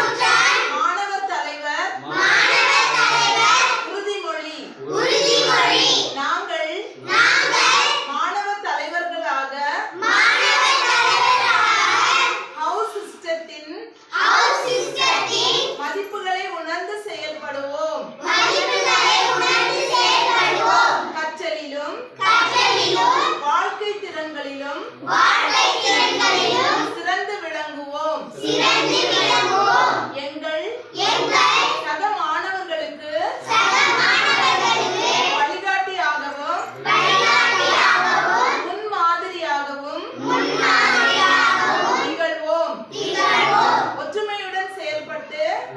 Come down.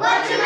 What you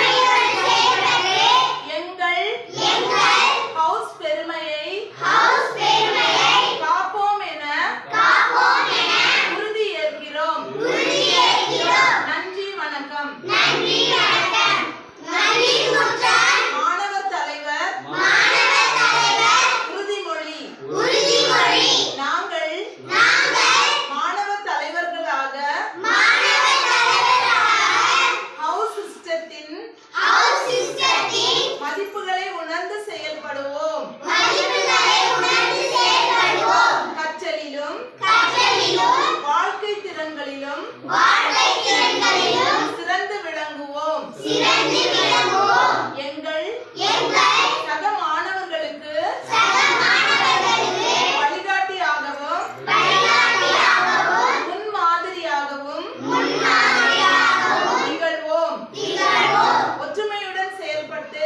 திறன்களிலும் சிறந்து விளங்குவோம். சிறந்து விளங்குவோம். எங்கள் எங்கள் வழிகாட்டியாகவும் வழிகாட்டியாகவும் முன்மாதிரியாகவும் முன்மாதிரியாகவும் ஒற்றுமையுடன் செயல்பட்டு